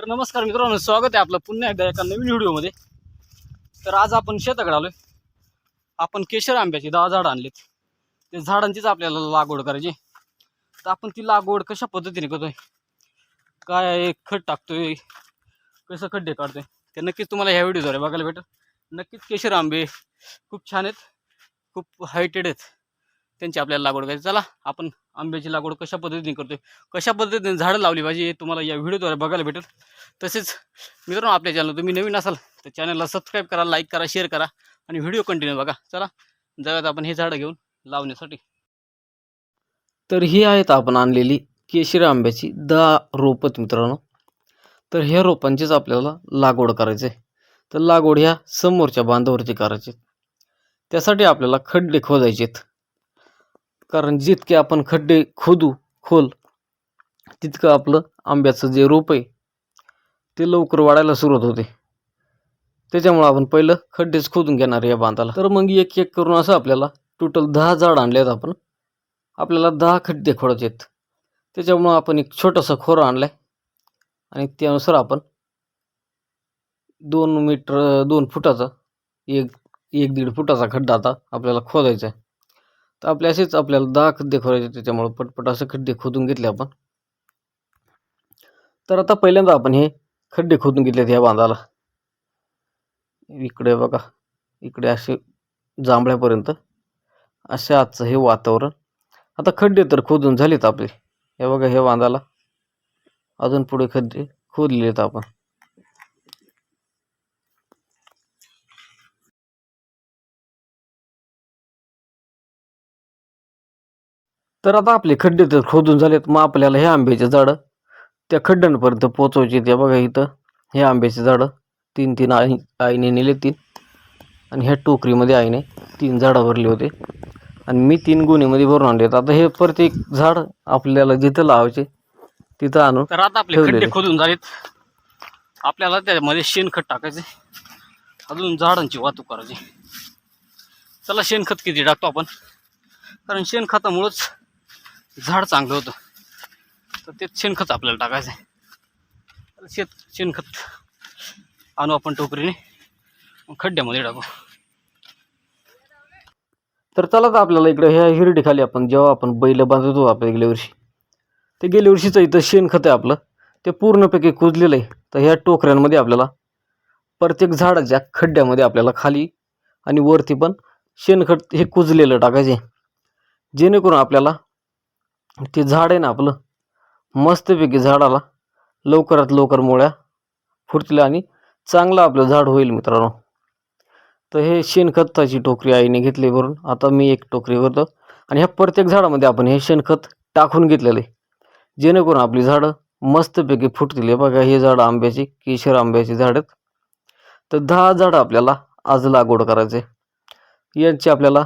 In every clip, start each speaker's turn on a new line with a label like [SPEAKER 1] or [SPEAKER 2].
[SPEAKER 1] तर नमस्कार मित्रांनो स्वागत आहे आपलं पुन्हा एकदा एका नवीन व्हिडिओमध्ये. तर आज आपण शेताकडे आलोय. आपण केशर आंब्याची दहा झाडं आणलीत. ते झाडांचीच आपल्याला लागवड करायची. तर आपण ती लागवड कशा पद्धतीने करतोय? काय खत टाकतोय? कसं खड्डे काढतोय? ते नक्कीच तुम्हाला ह्या व्हिडिओद्वारे बघायला भेटेल. नक्कीच केशर आंबे खूप छान आहेत. खूप हायटेड आहेत. त्यांची आपल्याला लागवड करायची. चला आपण आंब्याची लागवड कशा पद्धतीने करतोय? कशा पद्धतीने झाडं लावली पाहिजे हे तुम्हाला या व्हिडिओद्वारे बघायला भेटेल. तसेच मित्रांनो आपल्या चॅनल तुम्ही नवीन असाल तर चॅनलला सबस्क्राईब करा लाईक करा शेअर करा आणि व्हिडिओ कंटिन्यू बघा. चला जाऊयात आपण हे झाडं घेऊन लावण्यासाठी. तर ही आहेत आपण आणलेली केशरी आंब्याची दहा रोपत मित्रांनो. तर ह्या रोपांचीच आपल्याला लागवड करायची आहे. तर लागवड ह्या समोरच्या बांधावरती करायची त्यासाठी आपल्याला खड्डे खोदायचे आहेत. कारण जितके आपण खड्डे खोदू खोल तितकं आपलं आंब्याचं जे रोप आहे ते लवकर वाढायला सुरुवात होते. त्याच्यामुळं आपण पहिलं खड्डेच खोदून घेणार या बांधाला. तर मग एक एक करून असं आपल्याला टोटल दहा झाड आणले आहेत आपण. आपल्याला दहा खड्डे खोडायचे आहेत त्याच्यामुळं आपण एक छोटासा खोरं आणलाय. आहे आणि त्यानुसार आपण दोन मीटर दोन फुटाचा एक एक दीड फुटाचा खड्डा आता आपल्याला खोदायचा आहे. तर आपले असेच आपल्याला दहा खड्डे खोदायचे त्याच्यामुळं पटपट असे खड्डे खोदून घेतले आपण. तर आता पहिल्यांदा आपण हे खड्डे खोदून घेतलेत ह्या बांधाला. इकडे बघा इकडे असे जांभळ्यापर्यंत असे आजचं हे वातावरण. आता खड्डे तर खोदून झालेत आपले. हे बघा हे बांधाला अजून पुढे खड्डे खोदलेले आहेत आपण. तर आता आपले खड्डे तर खोदून झालेत. मग आपल्याला हे आंब्याचे झाडं त्या खड्ड्यांपर्यंत पोचवायचे ते बघा इथं. हे आंब्याचे झाडं तीन तीन आई आईने नेले तीन. आणि ह्या टोकरीमध्ये आईने तीन झाडं भरले होते. आणि मी तीन गुन्हेमध्ये भरून आणले आता हे प्रत्येक झाड आपल्याला जिथं लावायचे तिथं आणून
[SPEAKER 2] तर आता आपले. खड्डे खोदून झालेत. आपल्याला त्यामध्ये शेणखत टाकायचे. अजून झाडांची वाहतूक करायची. चला शेणखत किती टाकतो आपण? कारण शेणखतामुळंच झाड चांगलं होतं. तर ते शेणखत आपल्याला टाकायचं आहे शेत शेणखत आणू आपण टोकरीने. खड्ड्यामध्ये टाकू.
[SPEAKER 1] तर चला तर आपल्याला इकडे ह्या हिरडी खाली आपण जेव्हा आपण बैल बांधत होतो आपल्या गेल्या वर्षी ते गेल्या वर्षीचं इथं शेणखत आहे आपलं. ते पूर्णपैकी कुजलेलं आहे. तर ह्या टोकऱ्यांमध्ये आपल्याला प्रत्येक झाडाच्या खड्ड्यामध्ये आपल्याला खाली आणि वरती पण शेणखत हे कुजलेलं टाकायचे जेणेकरून आपल्याला ते झाड आहे ना आपलं मस्तपैकी झाडाला लवकरात लवकर मुळ्या फुटतील आणि चांगलं आपलं झाड होईल मित्रांनो. तर हे शेणखताची टोकरी आईने घेतली भरून आता मी एक टोकरी भरतो. आणि ह्या प्रत्येक झाडामध्ये आपण हे शेणखत टाकून घेतलेलं. आहे जेणेकरून आपली झाडं मस्तपैकी फुटतील. हे बघा हे झाडं आंब्याची केशर आंब्याची झाड आहेत. तर दहा झाडं आपल्याला आज लागवड करायचे. यांची आपल्याला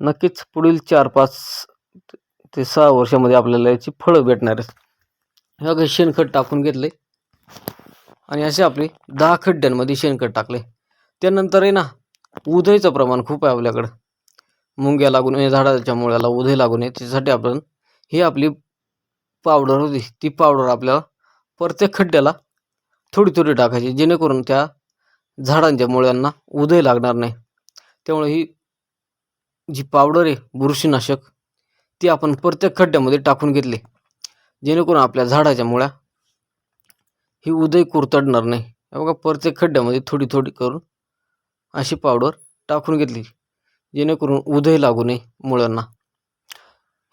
[SPEAKER 1] नक्कीच पुढील चार पाच ते सहा वर्षामध्ये आपल्याला याची फळं भेटणार आहेत. हे बघा शेणखत टाकून घेतले आणि असे आपले दहा खड्ड्यांमध्ये शेणखत टाकले त्यानंतर आहे ना उधईचं प्रमाण खूप आहे आपल्याकडं. मुंग्या लागून नये झाडाच्या मुळ्याला उधई लागू नये त्याच्यासाठी आपण ही आपली पावडर होती ती पावडर आपल्याला प्रत्येक खड्ड्याला थोडी थोडी टाकायची जेणेकरून त्या झाडांच्या मुळ्यांना उदय लागणार नाही. त्यामुळे ही जी पावडर आहे बुरशीनाशक ती आपण प्रत्येक खड्ड्यामध्ये टाकून घेतली. जेणेकरून आपल्या झाडाच्या मुळ्या ही उदय कुरतडणार नाही. हे बघा प्रत्येक खड्ड्यामध्ये थोडी थोडी करून अशी पावडर टाकून घेतली. जेणेकरून उदय लागू नये मुळांना.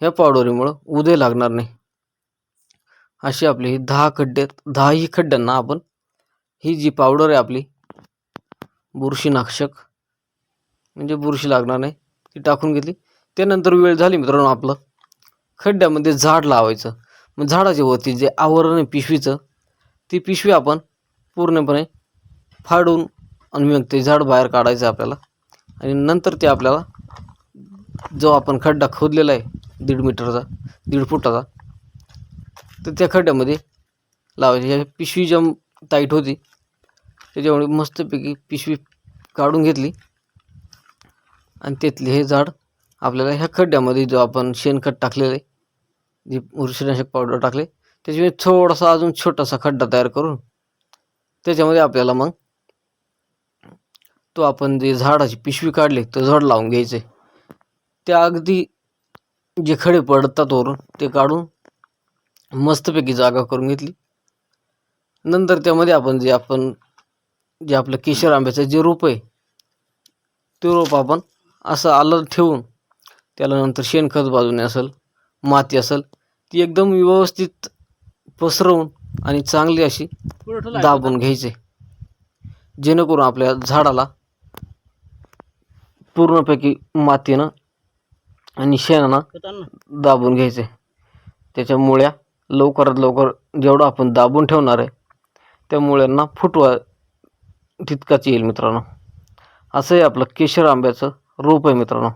[SPEAKER 1] ह्या पावडरीमुळं उदय लागणार नाही. अशी आपली ही दहा खड्डे दहाही खड्ड्यांना आपण ही जी पावडर आहे आपली बुरशीनाशक म्हणजे बुरशी लागणार नाही ती टाकून घेतली. त्यानंतर वेळ झाली मित्रांनो आपलं. खड्ड्यामध्ये झाड लावायचं. मग झाडाच्या वरती जे आवरण आहे पिशवीचं ती पिशवी आपण पूर्णपणे फाडून आणि मग ते झाड बाहेर काढायचं आपल्याला. आणि नंतर ते आपल्याला जो आपण खड्डा खोदलेला आहे दीड मीटरचा दीड फुटाचा तर त्या खड्ड्यामध्ये लावायची. ह्या पिशवी जम टाईट होती त्याच्यामुळे मस्तपैकी पिशवी काढून घेतली. आणि त्यातले हे झाड आपल्याला ह्या खड्ड्यामध्ये जो आपण शेणखत टाकलेलं आहे जी बुरशीनाशक पावडर टाकले त्याच्यामुळे थोडासा अजून छोटासा खड्डा तयार करून त्याच्यामध्ये आपल्याला मग तो आपण जे झाडाची पिशवी काढली तो झाड लावून घ्यायचे. त्या अगदी जे खडे पडतात वरून ते काढून मस्तपैकी जागा करून घेतली. नंतर त्यामध्ये आपण जे आपण जे आपलं केशर आंब्याचं जे रोप आहे ते रोप आपण असं आलं ठेवून त्याला नंतर शेणखत बाजूने असेल माती असेल ती एकदम व्यवस्थित पसरवून आणि चांगली अशी दाबून घ्यायचे. जेणेकरून आपल्या झाडाला पूर्णपैकी मातीनं आणि शेणानं दाबून घ्यायचे. त्याच्या मुळ्या लवकरात लवकर जेवढं आपण दाबून ठेवणार आहे त्या मुळ्यांना फुटवा तितकाच येईल मित्रांनो. असं आहे आपलं केशर आंब्याचं रोप आहे मित्रांनो.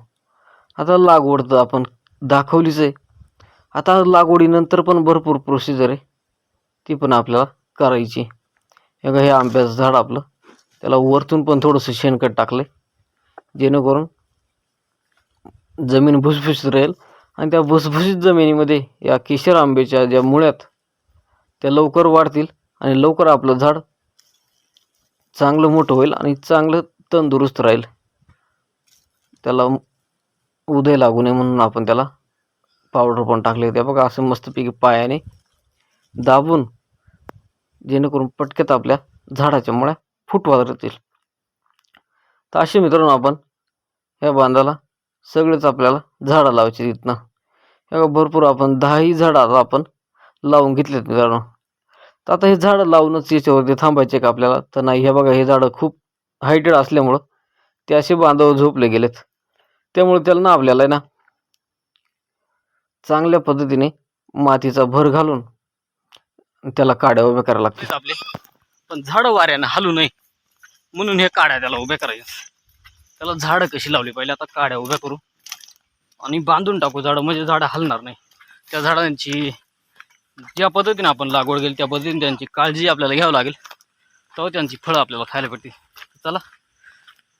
[SPEAKER 1] आता लागवड तर आपण दाखवलीच आहे. आता लागवडीनंतर पण भरपूर प्रोसिजर आहे. ती पण आपल्याला करायची. हे हे आंब्याचं झाड आपलं. त्याला वरतून पण थोडंसं शेणखत टाकलं जेणेकरून जमीन भुसभुशीत राहील. आणि त्या भुसभुशीत जमिनीमध्ये या केशर आंब्याच्या ज्या मुळ्यात त्या लवकर वाढतील आणि लवकर आपलं झाड चांगलं मोठं होईल आणि चांगलं तंदुरुस्त राहील. त्याला उदय लागू नये म्हणून आपण त्याला पावडर पण टाकले होते. बघा असं मस्तपैकी पायाने दाबून जेणेकरून पटक्यात आपल्या झाडाच्या मुळ्या फुटवा राहतील तर असे मित्रांनो आपण ह्या बांधाला सगळेच आपल्याला झाडं लावायची तिथनं हे बघा भरपूर आपण दहाही झाडं आता आपण लावून घेतलेत मित्रांनो. तर आता हे झाडं लावूनच याच्यावरती थांबायचे का आपल्याला? तर नाही हे बघा हे झाडं खूप हायटेड असल्यामुळं ते असे बांधावर झोपले गेलेत. त्यामुळे त्याला ना आपल्याला आहे ना चांगल्या पद्धतीने मातीचा भर घालून त्याला काड्या उभ्या करायला लागतील.
[SPEAKER 2] आपले. पण झाड वाऱ्यानं हलू नये. म्हणून हे काड्या त्याला उभ्या करायचं. त्याला झाडं कशी लावली पाहिजे आता काड्या उभ्या करू. आणि बांधून टाकू झाडं म्हणजे झाडं हलणार नाही. त्या झाडांची ज्या पद्धतीने आपण लागवड केली त्या पद्धतीने त्यांची काळजी आपल्याला घ्यावं लागेल. तेव्हा त्यांची फळं आपल्याला खायला भेटतील. चला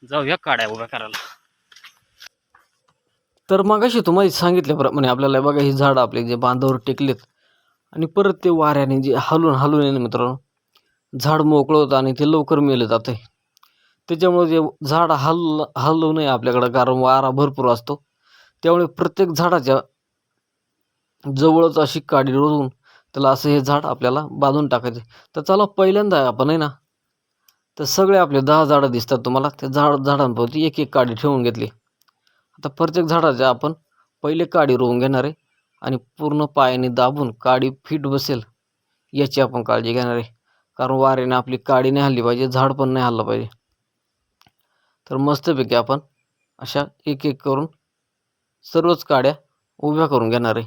[SPEAKER 2] जाऊया काड्या उभ्या करायला.
[SPEAKER 1] तर मग अशी तुम्हाला सांगितल्याप्रमाणे आपल्याला बघा ही झाडं आपले जे बांधावर टेकलेत. आणि परत ते वाऱ्याने जे हलून हलून येणे मित्रांनो झाड मोकळं होतं आणि ते लवकर मेलं जातं त्याच्यामुळे जे झाड हल हलू नये आपल्याकडं कारण वारा भरपूर असतो. त्यामुळे प्रत्येक झाडाच्या जवळच अशी काडी रोजून त्याला असं हे झाड आपल्याला बांधून टाकायचे तर चला पहिल्यांदा आपण आहे ना? तर सगळे आपले दहा झाडं दिसतात तुम्हाला. त्या झाड झाडांभोवती एक एक काडी ठेवून घेतली. आता प्रत्येक झाडाच्या आपण पहिले काडी रोवून घेणार आहे आणि पूर्ण पायाने दाबून काडी फिट बसेल याची आपण काळजी घेणार आहे. कारण वाऱ्याने आपली काडी नाही हल्ली पाहिजे झाड पण नाही हल्लं पाहिजे. तर मस्तपैकी आपण अशा एक एक करून सर्वच काड्या उभ्या करून घेणार आहे.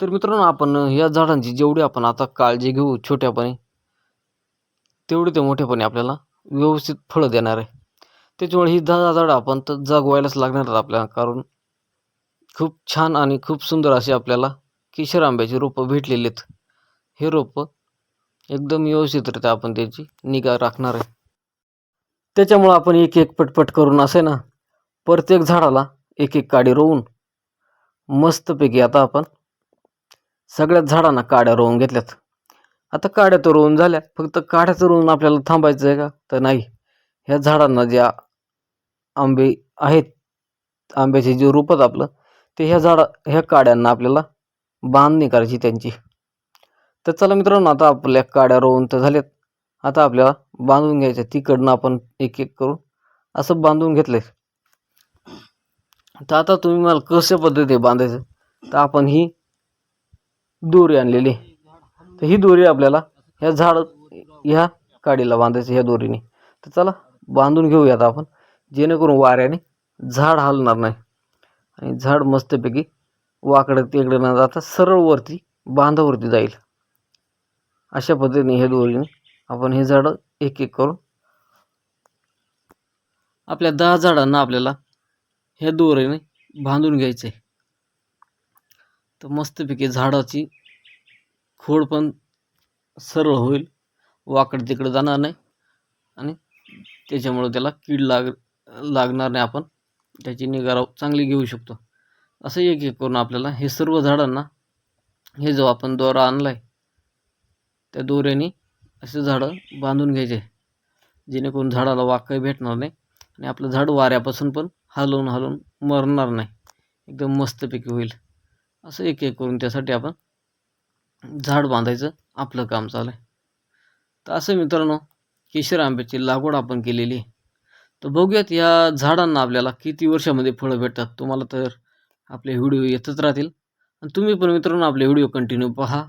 [SPEAKER 1] तर मित्रांनो आपण या झाडांची जेवढी आपण आता काळजी घेऊ छोट्यापणी तेवढी ते मोठेपणे आपल्याला व्यवस्थित फळं देणार आहे. त्याच्यामुळे ही दहा झाडं आपण तर जगवायलाच लागणार आहेत आपल्याला कारण खूप छान आणि खूप सुंदर असे आपल्याला केशर आंब्याची रोपं भेटलेली आहेत. हे रोपं एकदम व्यवस्थितरित्या आपण त्याची निगा राखणार आहे. त्याच्यामुळं आपण एक एक पटपट करून असे ना प्रत्येक झाडाला एक एक काडी रोवून मस्तपैकी आता आपण सगळ्याच झाडांना काड्या रोवून घेतल्यात. आता काड्या तर रोवून झाल्या फक्त काड्याचं रोवून आपल्याला थांबायचं आहे का? तर नाही. ह्या झाडांना ज्या आंबे आहेत. आंब्याचे जे रोपच आपलं ते ह्या झाडा ह्या काड्यांना आपल्याला बांधणी करायची त्यांची. तर चला मित्रांनो आता आपल्या काड्या रोवून तर झाल्यात. आता आपल्याला बांधून घ्यायच्या तिकडनं आपण एक एक करून असं बांधून घेतलंय. तर आता तुम्ही मला कशा पद्धतीने बांधायचं? तर आपण ही दोरी आणलेली तर ही दोरी आपल्याला ह्या झाड ह्या काडीला बांधायचं ह्या दोरीने. तर चला बांधून घेऊयात आपण. जेणेकरून वाऱ्याने झाड हलणार नाही. आणि झाड मस्तपैकी वाकडं तिकडं न जाता सरळ वरती बांधावरती जाईल. अशा पद्धतीने हे दोरीने आपण हे झाडं एक एक करून आपल्या दहा झाडांना आपल्याला ह्या दोरीने बांधून घ्यायचं. आहे तर मस्तपैकी झाडाची खोड पण सरळ होईल वाकड तिकडं जाणार नाही आणि त्याच्यामुळं त्याला कीड लाग लागणार नाही आपण. त्याची निगाराव चांगली घेऊ शकतो. असं एक एक करून आपल्याला हे सर्व झाडांना हे जो आपण दोरा आणला आहे त्या दोऱ्याने असे झाडं बांधून घ्यायचे. जेणेकरून झाडाला वाकही भेटणार नाही आणि आपलं झाड वाऱ्यापासून पण हलवून हलवून मरणार नाही. एकदम मस्तपैकी होईल. असं एक एक करून त्यासाठी आपण झाड बांधायचं आपलं काम चालू आहे. तर असं मित्रांनो केशर आंब्याची लागवड आपण केलेली आहे. तर बघूयात या झाडांना आपल्याला किती वर्षामध्ये फळं भेटतात. तुम्हाला तर आपले व्हिडिओ येतच राहतील. आणि तुम्ही पण मित्रांनो आपले व्हिडिओ कंटिन्यू पहा.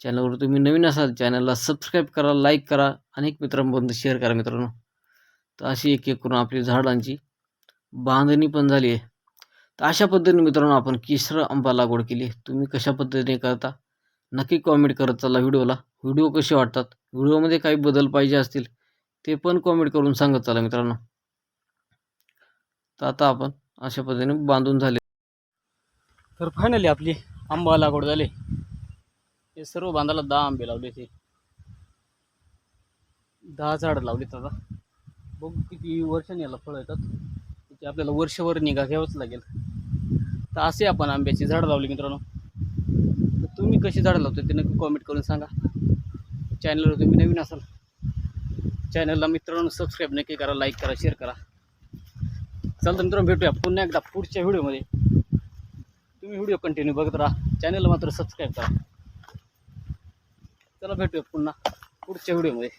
[SPEAKER 1] चॅनलवर तुम्ही नवीन असाल चॅनलला सबस्क्राईब करा लाईक करा अनेक मित्रांपर्यंत शेअर करा मित्रांनो. तर अशी एक एक करून आपली झाडांची बांधणी पण झाली आहे. तर अशा पद्धतीने मित्रांनो आपण केशर आंबा लागवड केली तुम्ही कशा पद्धतीने करता? नक्की कॉमेंट करत चला व्हिडिओला. व्हिडिओ कसे वाटतात? व्हिडिओमध्ये काही बदल पाहिजे असतील ते पण कॉमेंट करून सांगत चला मित्रांनो. तर आता आपण अशा पद्धतीने बांधून झाले.
[SPEAKER 2] तर फायनली आपली आंबा लागवड झाली. हे सर्व बांधाला दहा आंबे लावले ते दहा झाडं लावलीत आता. बघ किती वर्षाने याला फळं येतात. त्याची आपल्याला वर्षभर निगा घ्यावंच लागेल. तर असे आपण आंब्याची झाडं लावली मित्रांनो. तर तुम्ही कशी झाडं लावते ते नक्की कॉमेंट करून सांगा. चॅनलवर तुम्ही नवीन असाल चॅनलला मित्रांनो सबस्क्राईब नक्की करा लाईक करा शेअर करा. चालतं मित्रांनो भेटूया पुन्हा एकदा पुढच्या व्हिडिओमध्ये. तुम्ही व्हिडिओ कंटिन्यू बघत राहा. चॅनलला मात्र सबस्क्राईब करा. चला भेटूया पुन्हा पुढच्या व्हिडिओमध्ये.